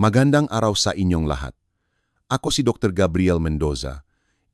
Magandang araw sa inyong lahat. Ako si Dr. Gabriel Mendoza,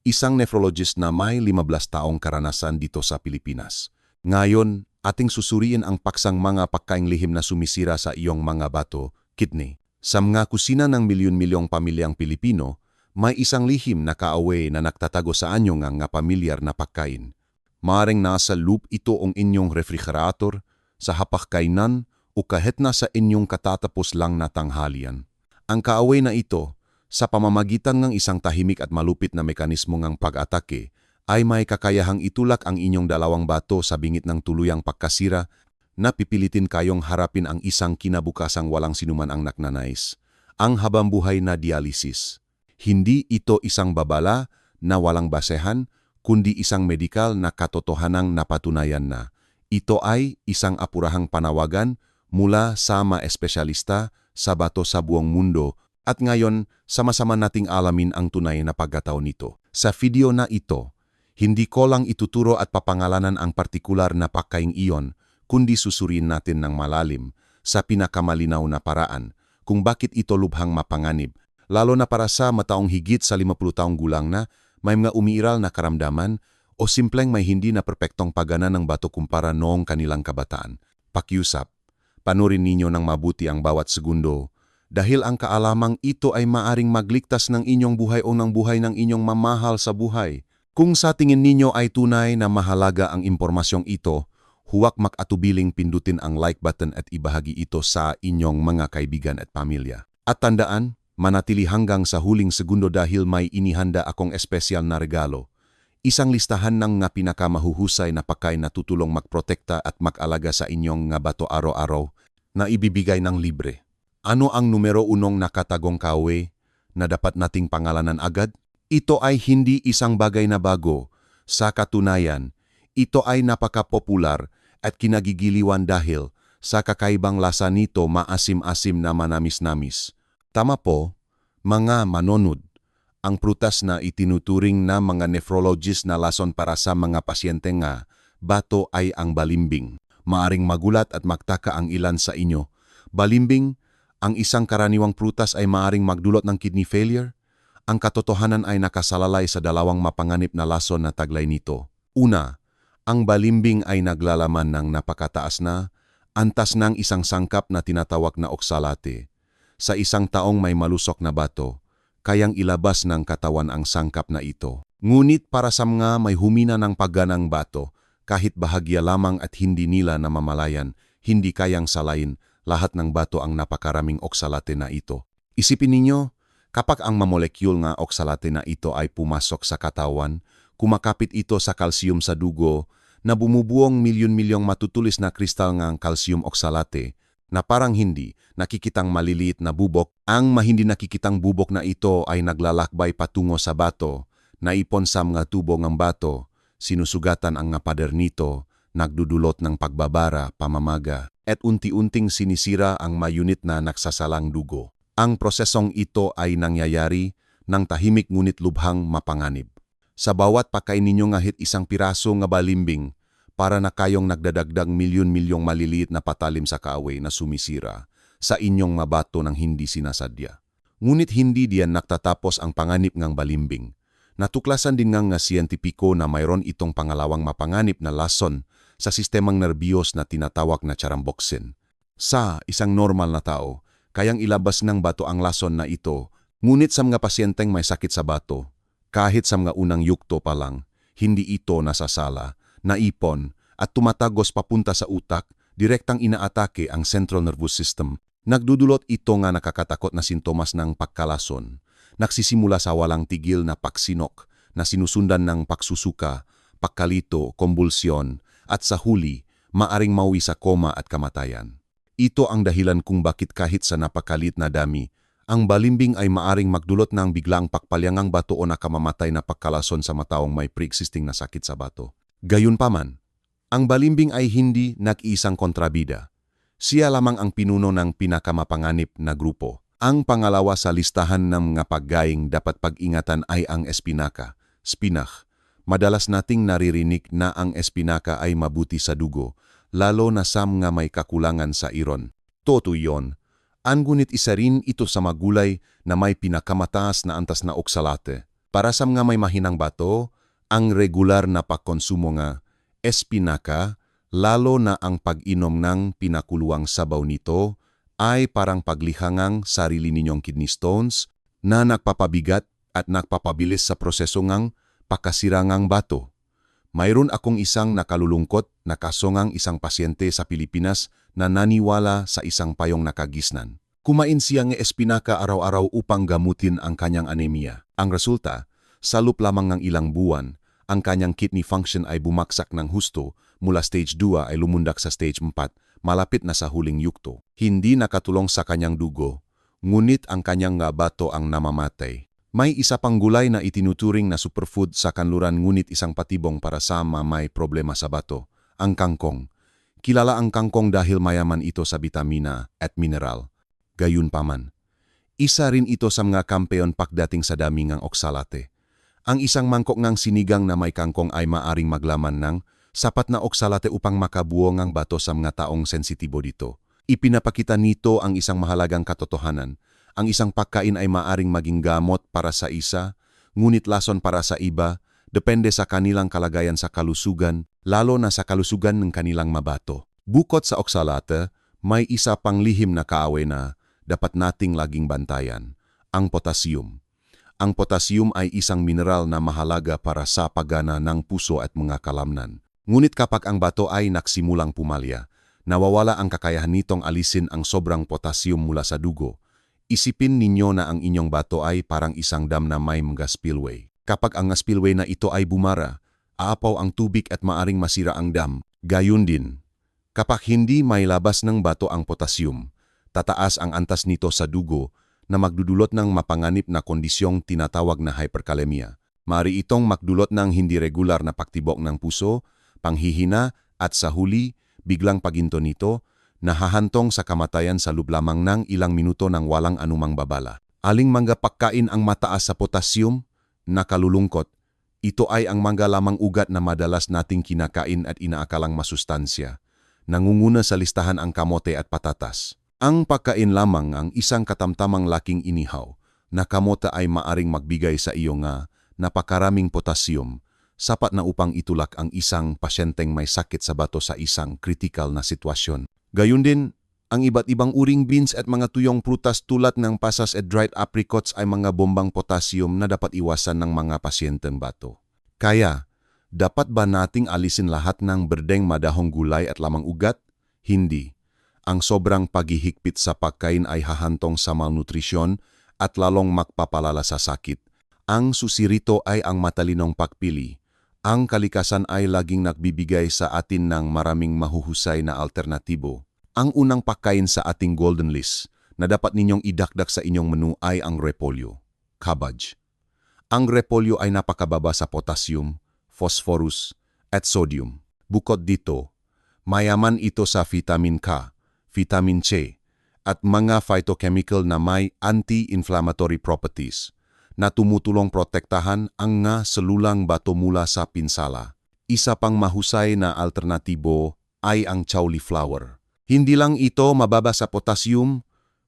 isang nephrologist na may 15 taong karanasan dito sa Pilipinas. Ngayon, ating susuriin ang paksang mga pagkaing lihim na sumisira sa iyong mga bato, kidney. Sa mga kusina ng milyon-milyong pamilyang Pilipino, may isang lihim na kaaway na nagtatago sa anyo nga nga pamilyar na pagkain. Maring nasa loop ito ang inyong refrigerator, sa hapakainan o kahit na sa inyong katatapos lang na tanghalian. Ang kaaway na ito, sa pamamagitan ng isang tahimik at malupit na mekanismo ng pag-atake, ay may kakayahang itulak ang inyong dalawang bato sa bingit ng tuluyang pagkasira na pipilitin kayong harapin ang isang kinabukasang walang sinuman ang naknanais, ang habambuhay na dialysis. Hindi ito isang babala na walang basehan, kundi isang medikal na katotohanang napatunayan na. Ito ay isang apurahang panawagan mula sa mga espesyalista sa bato sa buong mundo at ngayon sama-sama nating alamin ang tunay na pagkatao nito. Sa video na ito, hindi ko lang ituturo at papangalanan ang partikular na pagkaing iyon, kundi susurin natin ng malalim sa pinakamalinaw na paraan kung bakit ito lubhang mapanganib, lalo na para sa mataong higit sa 50 taong gulang na may mga umiiral na karamdaman o simpleng may hindi na perpektong pagana ng bato kumpara noong kanilang kabataan. Pakiusap, panurin ninyo ng mabuti ang bawat segundo dahil ang kaalamang ito ay maaring magligtas ng inyong buhay o ng buhay ng inyong mamahal sa buhay. Kung sa tingin ninyo ay tunay na mahalaga ang impormasyong ito, huwag makatubiling pindutin ang like button at ibahagi ito sa inyong mga kaibigan at pamilya. At tandaan, manatili hanggang sa huling segundo dahil may inihanda akong espesyal na regalo. Isang listahan ng nga pinakamahuhusay na pagkain na tutulong magprotekta at mag-alaga sa inyong nga bato araw-araw na ibibigay ng libre. Ano ang numero unong nakatagong kawe na dapat nating pangalanan agad? Ito ay hindi isang bagay na bago. Sa katunayan, ito ay napaka-popular at kinagigiliwan dahil sa kakaibang lasa nito maasim-asim na manamis-namis. Tama po, mga manonod, ang prutas na itinuturing na mga nephrologist na lason para sa mga pasyente nga, bato ay ang balimbing. Maaring magulat at magtaka ang ilan sa inyo. Balimbing, ang isang karaniwang prutas ay maaring magdulot ng kidney failure? Ang katotohanan ay nakasalalay sa dalawang mapanganib na lason na taglay nito. Una, ang balimbing ay naglalaman ng napakataas na, antas ng isang sangkap na tinatawag na oksalate sa isang taong may malusok na bato, kayang ilabas ng katawan ang sangkap na ito. Ngunit para sa mga may humina ng pagganang bato, kahit bahagya lamang at hindi nila namamalayan, hindi kayang salayin lahat ng bato ang napakaraming oksalate na ito. Isipin ninyo, kapag ang mamolekul nga oksalate na ito ay pumasok sa katawan, kumakapit ito sa kalsiyum sa dugo, na bumubuong milyon-milyong matutulis na kristal ng calcium oksalate, na parang hindi nakikitang maliliit na bubok, ang mahindi nakikitang bubok na ito ay naglalakbay patungo sa bato, naipon sa mga tubo ng bato, sinusugatan ang nga pader nito, nagdudulot ng pagbabara, pamamaga, at unti-unting sinisira ang mayunit na nagsasalang dugo. Ang prosesong ito ay nangyayari ng tahimik ngunit lubhang mapanganib. Sa bawat pakain ninyo ngahit isang piraso nga balimbing, para na kayong nagdadagdag milyon-milyong maliliit na patalim sa kaaway na sumisira sa inyong mabato ng hindi sinasadya. Ngunit hindi diyan naktatapos ang panganip ngang balimbing. Natuklasan din ngang nga siyentipiko na mayroon itong pangalawang mapanganip na lason sa sistemang nerbiyos na tinatawag na charamboksin. Sa isang normal na tao, kayang ilabas ng bato ang lason na ito, ngunit sa mga pasyenteng may sakit sa bato, kahit sa mga unang yukto pa lang, hindi ito nasasala naipon, at tumatagos papunta sa utak, direktang inaatake ang central nervous system. Nagdudulot ito nga nakakatakot na sintomas ng pagkalason. Nagsisimula sa walang tigil na paksinok na sinusundan ng pagsusuka, pagkalito, kombulsyon, at sa huli, maaring mauwi sa koma at kamatayan. Ito ang dahilan kung bakit kahit sa napakalit na dami, ang balimbing ay maaring magdulot ng biglang pakpalyangang bato o nakamamatay na pagkalason sa mataong may pre-existing na sakit sa bato. Gayunpaman, ang balimbing ay hindi nag-isang kontrabida. Siya lamang ang pinuno ng pinakamapanganib na grupo. Ang pangalawa sa listahan ng mga paggaing dapat pag-ingatan ay ang espinaka, spinach. Madalas nating naririnig na ang espinaka ay mabuti sa dugo, lalo na sa mga may kakulangan sa iron. Toto yon. Angunit isa rin ito sa magulay na may pinakamataas na antas na oksalate. Para sa mga may mahinang bato, ang regular na pagkonsumo nga espinaka, lalo na ang pag-inom ng pinakuluang sabaw nito, ay parang paglihangang sarili ninyong kidney stones na nagpapabigat at nagpapabilis sa proseso ngang pakasirangang bato. Mayroon akong isang nakalulungkot na kasongang isang pasyente sa Pilipinas na naniwala sa isang payong nakagisnan. Kumain siya ng espinaka araw-araw upang gamutin ang kanyang anemia. Ang resulta, sa loop lamang ng ilang buwan, ang kanyang kidney function ay bumaksak ng husto mula stage 2 ay lumundak sa stage 4, malapit na sa huling yukto. Hindi nakatulong sa kanyang dugo, ngunit ang kanyang nga bato ang namamatay. May isa pang gulay na itinuturing na superfood sa kanluran ngunit isang patibong para sa may problema sa bato, ang kangkong. Kilala ang kangkong dahil mayaman ito sa bitamina at mineral. Gayunpaman, isa rin ito sa mga kampeon pagdating sa daming ng oksalate. Ang isang mangkok ng sinigang na may kangkong ay maaring maglaman ng sapat na oksalate upang makabuo ng bato sa mga taong sensitibo dito. Ipinapakita nito ang isang mahalagang katotohanan ang isang pagkain ay maaring maging gamot para sa isa, ngunit lason para sa iba, depende sa kanilang kalagayan sa kalusugan, lalo na sa kalusugan ng kanilang mabato. Bukod sa oksalate, may isa pang lihim na kaaway na dapat nating laging bantayan, ang potassium. Ang potassium ay isang mineral na mahalaga para sa pagana ng puso at mga kalamnan. Ngunit kapag ang bato ay naksimulang pumalya, nawawala ang kakayahan nitong alisin ang sobrang potassium mula sa dugo, Isipin ninyo na ang inyong bato ay parang isang dam na may mga spillway. Kapag ang spillway na ito ay bumara, aapaw ang tubig at maaring masira ang dam. Gayun din, kapag hindi may labas ng bato ang potassium, tataas ang antas nito sa dugo na magdudulot ng mapanganib na kondisyong tinatawag na hyperkalemia. Mari itong magdulot ng hindi regular na paktibok ng puso, panghihina at sa huli, biglang paginto nito nahahantong sa kamatayan sa loob lamang ng ilang minuto ng walang anumang babala. Aling mangga pagkain ang mataas sa potassium? Nakalulungkot. Ito ay ang mangga lamang ugat na madalas nating kinakain at inaakalang masustansya. Nangunguna sa listahan ang kamote at patatas. Ang pagkain lamang ang isang katamtamang laking inihaw na kamote ay maaring magbigay sa iyo nga napakaraming potassium, sapat na upang itulak ang isang pasyenteng may sakit sa bato sa isang critical na sitwasyon. Gayun din, ang iba't ibang uring beans at mga tuyong prutas tulad ng pasas at dried apricots ay mga bombang potassium na dapat iwasan ng mga pasyenteng bato. Kaya, dapat ba nating alisin lahat ng berdeng madahong gulay at lamang ugat? Hindi. Ang sobrang paghihigpit sa pagkain ay hahantong sa malnutrisyon at lalong magpapalala sa sakit. Ang susirito ay ang matalinong pagpili. Ang kalikasan ay laging nagbibigay sa atin ng maraming mahuhusay na alternatibo. Ang unang pagkain sa ating golden list na dapat ninyong idakdak sa inyong menu ay ang repolyo, cabbage. Ang repolyo ay napakababa sa potassium, phosphorus, at sodium. Bukod dito, mayaman ito sa vitamin K, vitamin C, at mga phytochemical na may anti-inflammatory properties na tumutulong protektahan ang nga selulang bato mula sa pinsala. Isa pang mahusay na alternatibo ay ang cauliflower. Hindi lang ito mababa sa potassium,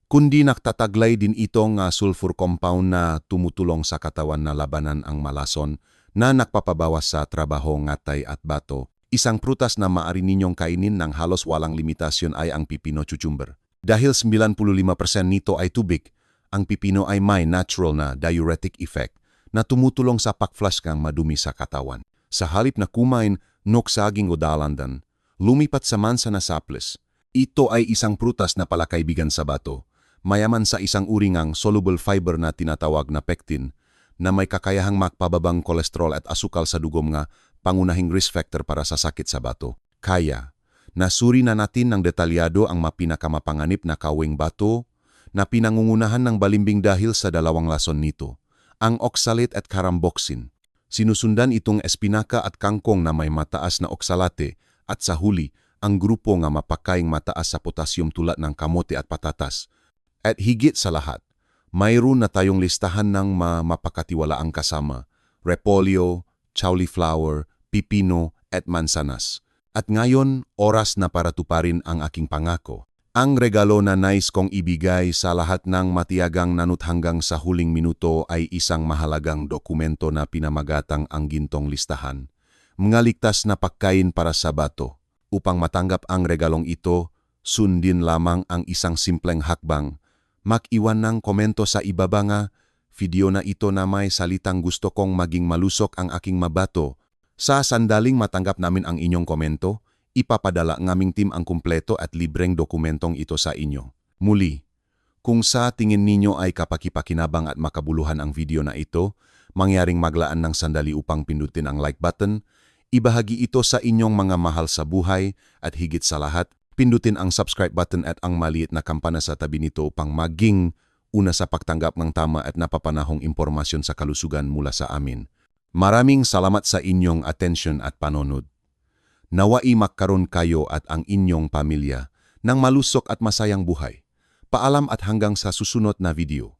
kundi naktataglay din ito nga sulfur compound na tumutulong sa katawan na labanan ang malason na nakpapabawas sa trabaho ngatay at bato. Isang prutas na maari ninyong kainin ng halos walang limitasyon ay ang pipino cucumber. Dahil 95% nito ay tubig, ang pipino ay may natural na diuretic effect na tumutulong sa pag-flush kang madumi sa katawan. Sa halip na kumain noksaging o dalandan, lumipat sa mansa na saples, ito ay isang prutas na palakaibigan sa bato, mayaman sa isang uringang soluble fiber na tinatawag na pectin, na may kakayahang makpababang kolesterol at asukal sa dugom nga pangunahing risk factor para sa sakit sa bato. Kaya, nasuri na natin ng detalyado ang mapinakamapanganip na kawing bato na pinangungunahan ng balimbing dahil sa dalawang lason nito, ang oxalate at karamboxin. Sinusundan itong espinaka at kangkong na may mataas na oxalate at sa huli ang grupo nga mapakaing mataas sa potassium tulad ng kamote at patatas. At higit sa lahat, mayroon na tayong listahan ng ma mapakatiwalaang kasama, repolyo, cauliflower, pipino at mansanas. At ngayon, oras na para tuparin ang aking pangako. Ang regalo na nais kong ibigay sa lahat ng matiyagang nanut hanggang sa huling minuto ay isang mahalagang dokumento na pinamagatang ang gintong listahan. Mga ligtas na pagkain para sa bato. Upang matanggap ang regalong ito, sundin lamang ang isang simpleng hakbang. Mag-iwan ng komento sa ibaba nga, video na ito na may salitang gusto kong maging malusok ang aking mabato. Sa sandaling matanggap namin ang inyong komento, ipapadala ngaming team ang kumpleto at libreng dokumentong ito sa inyo. Muli, kung sa tingin ninyo ay kapakipakinabang at makabuluhan ang video na ito, mangyaring maglaan ng sandali upang pindutin ang like button, ibahagi ito sa inyong mga mahal sa buhay at higit sa lahat, pindutin ang subscribe button at ang maliit na kampana sa tabi nito upang maging una sa pagtanggap ng tama at napapanahong impormasyon sa kalusugan mula sa amin. Maraming salamat sa inyong atensyon at panonod. Nawai magkaroon kayo at ang inyong pamilya ng malusok at masayang buhay. Paalam at hanggang sa susunod na video.